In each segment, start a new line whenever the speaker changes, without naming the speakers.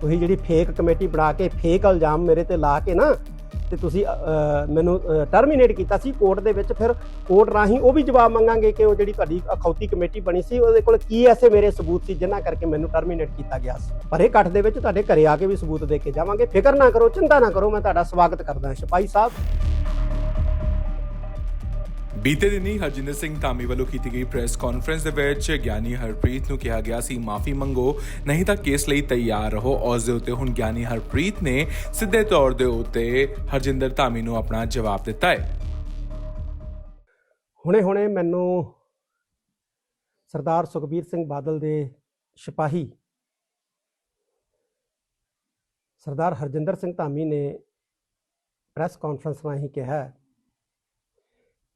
ਤੁਸੀਂ ਜਿਹੜੀ fake committee ਬਣਾ ਕੇ ਫੇਕ ਇਲਜ਼ਾਮ ਮੇਰੇ ਤੇ ਲਾ ਕੇ ਨਾ ਤੇ ਤੁਸੀਂ ਮੈਨੂੰ ਟਰਮੀਨੇਟ ਕੀਤਾ ਸੀ ਕੋਰਟ ਦੇ ਵਿੱਚ, ਫਿਰ ਕੋਰਟ ਰਾਹੀਂ ਉਹ ਵੀ ਜਵਾਬ ਮੰਗਾਂਗੇ ਕਿ ਉਹ ਜਿਹੜੀ ਤੁਹਾਡੀ ਅਖੌਤੀ ਕਮੇਟੀ ਬਣੀ ਸੀ, ਉਹਦੇ ਕੋਲ ਕੀ ਐਸੇ ਮੇਰੇ ਸਬੂਤ ਸੀ ਜਿਨ੍ਹਾਂ ਕਰਕੇ ਮੈਨੂੰ ਟਰਮੀਨੇਟ ਕੀਤਾ ਗਿਆ ਸੀ। ਪਰ ਇਹ ਇਕੱਠ ਦੇ ਵਿੱਚ ਤੁਹਾਡੇ ਘਰੇ ਆ ਕੇ ਵੀ ਸਬੂਤ ਦੇ ਕੇ ਜਾਵਾਂਗੇ। ਫਿਕਰ ਨਾ ਕਰੋ, ਚਿੰਤਾ ਨਾ ਕਰੋ, ਮੈਂ ਤੁਹਾਡਾ ਸਵਾਗਤ ਕਰਦਾ ਹਾਂ। ਸਾਹਿਬ
ਬੀਤੇ ਦਿਨੀ ਹਰਜਿੰਦਰ ਸਿੰਘ ਧਾਮੀ ਵੱਲੋਂ ਕੀਤੀ ਗਈ ਪ੍ਰੈਸ ਕਾਨਫਰੰਸ ਦੇ ਵਿੱਚ ਗਿਆਨੀ ਹਰਪ੍ਰੀਤ ਨੂੰ ਕਿਹਾ ਗਿਆ ਸੀ, ਮਾਫੀ ਮੰਗੋ, ਨਹੀਂ ਤਾਂ ਕੇਸ ਲਈ ਤਿਆਰ ਰਹੋ। ਉਸ ਦੇ ਉੱਤੇ ਹੁਣ ਗਿਆਨੀ ਹਰਪ੍ਰੀਤ ਨੇ ਸਿੱਧੇ ਤੌਰ ਦੇ ਉੱਤੇ ਹਰਜਿੰਦਰ ਧਾਮੀ ਨੂੰ ਆਪਣਾ ਜਵਾਬ ਦਿੱਤਾ ਹੈ।
ਹੁਣੇ-ਹੁਣੇ ਮੈਨੂੰ ਸਰਦਾਰ ਸੁਖਬੀਰ ਸਿੰਘ ਬਾਦਲ ਦੇ ਸਿਪਾਹੀ ਸਰਦਾਰ ਹਰਜਿੰਦਰ ਸਿੰਘ ਧਾਮੀ ਨੇ ਪ੍ਰੈਸ ਕਾਨਫਰੰਸ ਰਾਹੀਂ ਕਿਹਾ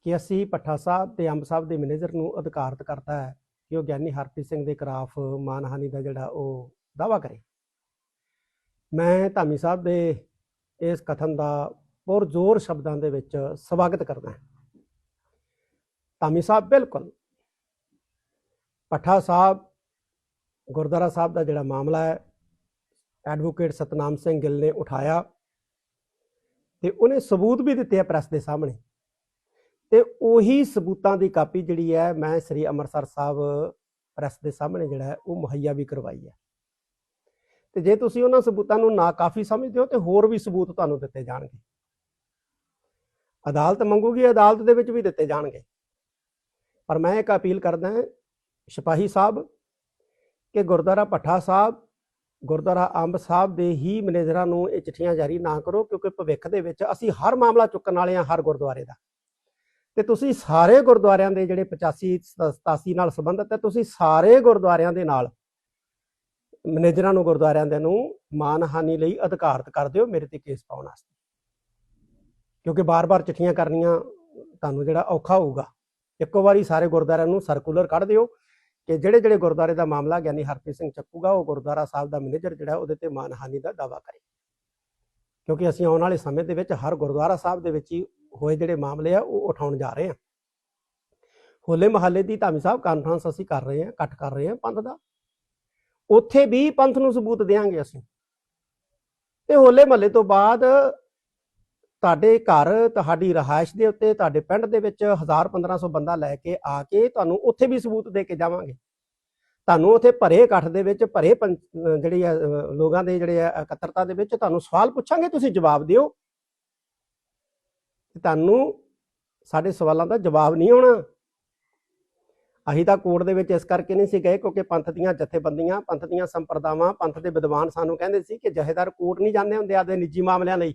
ਕਿ ਅਸੀਂ ਪੱਠਾ ਸਾਹਿਬ ਤੇ ਅੰਬ ਸਾਹਿਬ ਦੇ ਮੈਨੇਜਰ ਨੂੰ ਅਧਿਕਾਰਤ ਕਰਤਾ ਹੈ ਕਿ ਉਹ ਗਿਆਨੀ ਹਰਪ੍ਰੀਤ ਸਿੰਘ ਦੇ ਖਿਲਾਫ ਮਾਨਹਾਨੀ ਦਾ ਜਿਹੜਾ ਉਹ ਦਾਵਾ ਕਰੇ। ਮੈਂ ਧਾਮੀ ਸਾਹਿਬ ਦੇ ਇਸ ਕਥਨ ਦਾ ਪੁਰਜ਼ੋਰ ਸ਼ਬਦਾਂ ਦੇ ਵਿੱਚ ਸਵਾਗਤ ਕਰਦਾ ਹਾਂ। ਧਾਮੀ ਸਾਹਿਬ, ਬਿਲਕੁਲ। ਪੱਠਾ ਸਾਹਿਬ, ਗੁਰਦੁਆਰਾ ਸਾਹਿਬ ਦਾ ਜਿਹੜਾ ਮਾਮਲਾ ਹੈ, ਐਡਵੋਕੇਟ ਸਤਨਾਮ ਸਿੰਘ ਗਿੱਲ ਨੇ ਉਠਾਇਆ ਤੇ ਉਹਨੇ ਸਬੂਤ ਵੀ ਦਿੱਤੇ ਆ ਪ੍ਰੈਸ ਦੇ ਸਾਹਮਣੇ ਤੇ ਉਹੀ ਸਬੂਤਾਂ ਦੀ ਕਾਪੀ ਜਿਹੜੀ ਹੈ, ਮੈਂ ਸ੍ਰੀ ਅੰਮ੍ਰਿਤਸਰ ਸਾਹਿਬ ਪ੍ਰੈਸ ਦੇ ਸਾਹਮਣੇ ਜਿਹੜਾ ਹੈ, ਉਹ ਮੁਹੱਈਆ ਵੀ ਕਰਵਾਈ ਹੈ। ਤੇ ਜੇ ਤੁਸੀਂ ਉਹਨਾਂ ਸਬੂਤਾਂ ਨੂੰ ਨਾ ਕਾਫੀ ਸਮਝਦੇ ਹੋ, ਤੇ ਹੋਰ ਵੀ ਸਬੂਤ ਤੁਹਾਨੂੰ ਦਿੱਤੇ ਜਾਣਗੇ। ਅਦਾਲਤ ਮੰਗੂਗੀ, ਅਦਾਲਤ ਦੇ ਵਿੱਚ ਵੀ ਦਿੱਤੇ ਜਾਣਗੇ। ਪਰ ਮੈਂ ਇੱਕ ਅਪੀਲ ਕਰਦਾ ਸਿਪਾਹੀ ਸਾਹਿਬ, ਕਿ ਗੁਰਦੁਆਰਾ ਭੱਠਾ ਸਾਹਿਬ, ਗੁਰਦੁਆਰਾ ਅੰਬ ਸਾਹਿਬ ਦੇ ਹੀ ਮੈਨੇਜਰਾਂ ਨੂੰ ਇਹ ਚਿੱਠੀਆਂ ਜਾਰੀ ਨਾ ਕਰੋ, ਕਿਉਂਕਿ ਭਵਿੱਖ ਦੇ ਵਿੱਚ ਅਸੀਂ ਹਰ ਮਾਮਲਾ ਚੁੱਕਣ ਵਾਲੇ ਹਾਂ, ਹਰ ਗੁਰਦੁਆਰੇ ਦਾ। ਤੇ ਤੁਸੀਂ ਸਾਰੇ ਗੁਰਦੁਆਰਿਆਂ ਦੇ ਜਿਹੜੇ 85 87 ਨਾਲ ਸੰਬੰਧਿਤ ਹੈ, ਤੁਸੀਂ ਸਾਰੇ ਗੁਰਦੁਆਰਿਆਂ ਦੇ ਨਾਲ ਮੈਨੇਜਰਾਂ ਨੂੰ ਗੁਰਦੁਆਰਿਆਂ ਦੇ ਨੂੰ ਮਾਨਹਾਨੀ ਲਈ ਅਧਿਕਾਰਤ ਕਰ ਦਿਓ ਮੇਰੇ ਤੇ ਕੇਸ ਪਾਉਣ ਵਾਸਤੇ। ਕਿਉਂਕਿ ਬਾਰ-ਬਾਰ ਚਿੱਠੀਆਂ ਕਰਨੀਆਂ ਤੁਹਾਨੂੰ ਜਿਹੜਾ ਔਖਾ ਹੋਊਗਾ। ਇੱਕੋ ਵਾਰੀ ਸਾਰੇ ਗੁਰਦੁਆਰਿਆਂ ਨੂੰ ਸਰਕੂਲਰ ਕੱਢ ਦਿਓ ਕਿ ਜਿਹੜੇ ਜਿਹੜੇ ਗੁਰਦੁਆਰੇ ਦਾ ਮਾਮਲਾ ਗਿਆਨੀ ਹਰਪ੍ਰੀਤ ਸਿੰਘ ਚੱਕੂਗਾ, ਉਹ ਗੁਰਦੁਆਰਾ ਸਾਹਿਬ ਦਾ ਮੈਨੇਜਰ ਜਿਹੜਾ, ਉਹਦੇ ਤੇ ਮਾਨਹਾਨੀ ਦਾ ਦਾਵਾ ਕਰੇ। ਕਿਉਂਕਿ ਅਸੀਂ ਆਉਣ ਵਾਲੇ ਸਮੇਂ ਦੇ ਵਿੱਚ ਹਰ ਗੁਰਦੁਆਰਾ ਸਾਹਿਬ ਦੇ ਵਿੱਚ ਹੀ ਹੋਏ ਜਿਹੜੇ ਮਾਮਲੇ ਆ ਉਹ ਉਠਾਉਣ ਜਾ ਰਹੇ ਆ। ਹੋਲੇ ਮਹੱਲੇ ਦੀ ਧਾਮੀ ਸਾਹਿਬ ਕਾਨਫਰੰਸ ਅਸੀਂ ਕਰ ਰਹੇ ਹਾਂ ਇਕੱਠ ਕਰ ਰਹੇ ਹਾਂ ਪੰਥ ਦਾ। ਉੱਥੇ ਵੀ ਪੰਥ ਨੂੰ ਸਬੂਤ ਦੇਵਾਂਗੇ ਅਸੀਂ। ਤੇ ਹੋਲੇ ਮਹੱਲੇ ਤੋਂ ਬਾਅਦ ਤੁਹਾਡੇ ਘਰ ਤੁਹਾਡੀ ਰਹਾਇਸ਼ ਦੇ ਉੱਤੇ ਤੁਹਾਡੇ ਪਿੰਡ ਦੇ ਵਿੱਚ 1000 1500 ਬੰਦਾ ਲੈ ਕੇ ਆ ਕੇ ਤੁਹਾਨੂੰ ਉੱਥੇ ਵੀ ਸਬੂਤ ਦੇ ਕੇ ਜਾਵਾਂਗੇ। ਤੁਹਾਨੂੰ ਉੱਥੇ ਭਰੇ ਇਕੱਠ ਦੇ ਵਿੱਚ ਭਰੇ ਪੰਚ- ਅਹ ਆ, ਲੋਕਾਂ ਦੇ ਜਿਹੜੇ ਆ ਇਕੱਤਰਤਾ ਦੇ ਵਿੱਚ ਤੁਹਾਨੂੰ ਸਵਾਲ ਪੁੱਛਾਂਗੇ ਤੁਸੀਂ ਜਵਾਬ ਦਿਓ। ਤੇ ਤੁਹਾਨੂੰ ਸਾਡੇ ਸਵਾਲਾਂ ਦਾ ਜਵਾਬ ਨਹੀਂ ਆਉਣਾ। ਅਸੀਂ ਤਾਂ ਕੋਰਟ ਦੇ ਵਿੱਚ ਇਸ ਕਰਕੇ ਨਹੀਂ ਸੀ ਗਏ ਕਿਉਂਕਿ ਪੰਥ ਦੀਆਂ ਜਥੇਬੰਦੀਆਂ, ਪੰਥ ਦੀਆਂ ਸੰਪਰਦਾਵਾਂ, ਪੰਥ ਦੇ ਵਿਦਵਾਨ ਸਾਨੂੰ ਕਹਿੰਦੇ ਸੀ ਕਿ ਜਹੇਦਾਰ ਕੋਰਟ ਨਹੀਂ ਜਾਂਦੇ ਹੁੰਦੇ ਆਦੇ ਨਿੱਜੀ ਮਾਮਲਿਆਂ ਲਈ।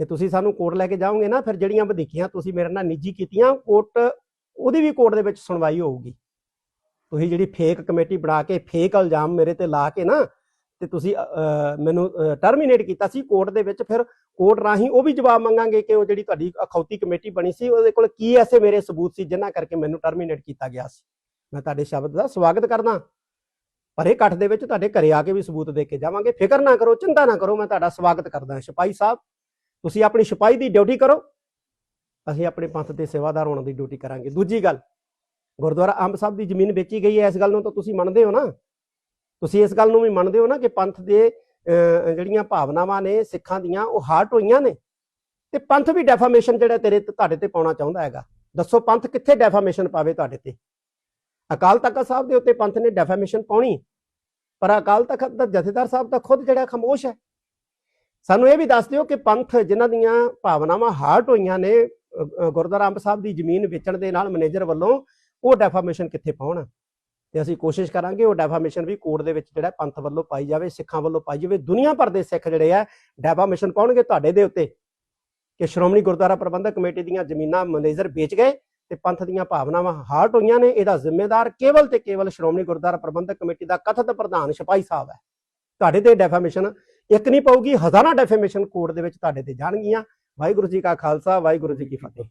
ਤੇ ਤੁਸੀਂ ਸਾਨੂੰ ਕੋਰਟ ਲੈ ਕੇ ਜਾਓਗੇ ਨਾ, ਫਿਰ ਜਿਹੜੀਆਂ ਵਧੀਕੀਆਂ ਤੁਸੀਂ ਮੇਰੇ ਨਾਲ ਨਿੱਜੀ ਕੀਤੀਆਂ, ਕੋਰਟ ਉਹਦੀ ਵੀ ਕੋਰਟ ਦੇ ਵਿੱਚ ਸੁਣਵਾਈ ਹੋਊਗੀ। ਤੁਸੀਂ ਜਿਹੜੀ ਫੇਕ ਕਮੇਟੀ ਬਣਾ ਕੇ, ਫੇਕ ਇਲਜ਼ਾਮ ਮੇਰੇ ਤੇ ਲਾ ਕੇ ਨਾ ਤੇ ਤੁਸੀਂ ਅ, ਅ, ਮੈਨੂੰ ਟਰਮੀਨੇਟ ਕੀਤਾ ਸੀ ਕੋਰਟ ਦੇ ਵਿੱਚ ਫਿਰ ਕੋਰਟ ਰਾਹੀਂ ਉਹ ਵੀ ਜਵਾਬ ਮੰਗਾਂਗੇ ਕਿ ਉਹ ਜਿਹੜੀ ਤੁਹਾਡੀ ਅਖੌਤੀ ਕਮੇਟੀ ਬਣੀ ਸੀ ਉਹਦੇ ਕੋਲ ਕੀ ਐਸੇ ਮੇਰੇ ਸਬੂਤ ਸੀ ਜਿਨ੍ਹਾਂ ਕਰਕੇ ਮੈਨੂੰ ਟਰਮੀਨੇਟ ਕੀਤਾ ਗਿਆ ਸੀ। ਮੈਂ ਤੁਹਾਡੇ ਸ਼ਬਦ ਦਾ ਸਵਾਗਤ ਕਰਦਾ। ਪਰ ਇਹ ਇਕੱਠ ਦੇ ਵਿੱਚ ਤੁਹਾਡੇ ਘਰੇ ਆ ਕੇ ਵੀ ਸਬੂਤ ਦੇ ਕੇ ਜਾਵਾਂਗੇ। ਫਿਕਰ ਨਾ ਕਰੋ ਚਿੰਤਾ ਨਾ ਕਰੋ ਮੈਂ ਤੁਹਾਡਾ ਸਵਾਗਤ ਕਰਦਾ ਸਿਪਾਹੀ ਸਾਹਿਬ। ਤੁਸੀਂ ਆਪਣੀ ਸਿਪਾਹੀ ਦੀ ਡਿਊਟੀ ਕਰੋ। ਅਸੀਂ ਆਪਣੇ ਪੰਥ ਦੇ ਸੇਵਾਦਾਰ ਹੋਣ ਦੀ ਡਿਊਟੀ ਕਰਾਂਗੇ। ਦੂਜੀ ਗੱਲ ਗੁਰਦੁਆਰਾ ਅੰਬ ਸਾਹਿਬ ਦੀ ਜ਼ਮੀਨ ਵੇਚੀ ਗਈ ਹੈ ਇਸ ਗੱਲ ਨੂੰ ਤਾਂ ਤੁਸੀਂ ਮੰਨਦੇ ਹੋ ਨਾ? ਤੁਸੀਂ ਇਸ ਗੱਲ ਨੂੰ ਵੀ ਮੰਨਦੇ ਹੋ ਨਾ ਕਿ ਪੰਥ ਦੇ ਜਿਹੜੀਆਂ ਭਾਵਨਾਵਾਂ ਨੇ, ਸਿੱਖਾਂ ਦੀਆਂ, ਉਹ ਹਾਰਟ ਹੋਈਆਂ ਨੇ। ਤੇ ਪੰਥ ਵੀ ਡੈਫਾਮੇਸ਼ਨ ਜਿਹੜਾ ਤੇਰੇ ਤੁਹਾਡੇ ਤੇ ਪਾਉਣਾ ਚਾਹੁੰਦਾ ਹੈਗਾ। ਦੱਸੋ ਪੰਥ ਕਿੱਥੇ ਡੈਫਾਮੇਸ਼ਨ ਪਾਵੇ ਤੁਹਾਡੇ ਤੇ? ਅਕਾਲ ਤਖਤ ਸਾਹਿਬ ਦੇ ਉੱਤੇ ਪੰਥ ਨੇ ਡੈਫਾਮੇਸ਼ਨ ਪਾਉਣੀ। ਪਰ ਅਕਾਲ ਤਖਤ ਦਾ ਜਥੇਦਾਰ ਸਾਹਿਬ ਤਾਂ ਖੁਦ ਜਿਹੜਾ ਖਾਮੋਸ਼ ਹੈ। ਸਾਨੂੰ ਇਹ ਵੀ ਦੱਸ ਦਿਓ ਕਿ ਪੰਥ ਜਿਨ੍ਹਾਂ ਦੀਆਂ ਭਾਵਨਾਵਾਂ ਹਾਰਟ ਹੋਈਆਂ ਨੇ ਗੁਰਦੁਆਰਾ ਅੰਬ ਸਾਹਿਬ ਦੀ ਜ਼ਮੀਨ ਵੇਚਣ ਦੇ ਨਾਲ ਮੈਨੇਜਰ ਵੱਲੋਂ, ਉਹ ਡੈਫਾਮੇਸ਼ਨ ਕਿੱਥੇ ਪਾਉਣ? ਤੇ ਅਸੀਂ ਕੋਸ਼ਿਸ਼ ਕਰਾਂਗੇ ਉਹ ਡੈਫਾਮੇਸ਼ਨ ਵੀ ਕੋਰਟ ਦੇ ਵਿੱਚ ਜਿਹੜਾ ਪੰਥ ਵੱਲੋਂ ਪਾਈ ਜਾਵੇ, ਸਿੱਖਾਂ ਵੱਲੋਂ ਪਾਈ ਜਾਵੇ, ਦੁਨੀਆ ਭਰ ਦੇ ਸਿੱਖ ਜਿਹੜੇ ਆ ਡੈਫਾਮੇਸ਼ਨ ਪਾਉਣਗੇ ਤੁਹਾਡੇ ਦੇ ਉੱਤੇ। ਕਿ ਸ਼੍ਰੋਮਣੀ ਗੁਰਦੁਆਰਾ ਪ੍ਰਬੰਧਕ ਕਮੇਟੀ ਦੀਆਂ ਜ਼ਮੀਨਾਂ ਮੈਨੇਜਰ ਵੇਚ ਗਏ ਤੇ ਪੰਥ ਦੀਆਂ ਭਾਵਨਾਵਾਂ ਹਾਰਟ ਹੋਈਆਂ ਨੇ, ਇਹਦਾ ਜ਼ਿੰਮੇਦਾਰ ਕੇਵਲ ਤੇ ਕੇਵਲ ਸ਼੍ਰੋਮਣੀ ਗੁਰਦੁਆਰਾ ਪ੍ਰਬੰਧਕ ਕਮੇਟੀ ਦਾ ਕਥਿਤ ਪ੍ਰਧਾਨ ਸਿਪਾਹੀ ਸਾਹਿਬ ਹੈ। ਤੁਹਾਡੇ ਤੇ ਡੈਫਾਮੇਸ਼ਨ ਇੱਕ ਨਹੀਂ ਪਊਗੀ, ਹਜ਼ਾਰਾਂ ਡੈਫਾਮੇਸ਼ਨ ਕੋਰਟ ਦੇ ਵਿੱਚ ਤੁਹਾਡੇ ਤੇ ਜਾਣਗੀਆਂ। ਵਾਹਿਗੁਰੂ ਜੀ ਕਾ ਖਾਲਸਾ, ਵਾਹਿਗੁਰੂ ਜੀ ਕੀ ਫਤਿਹ।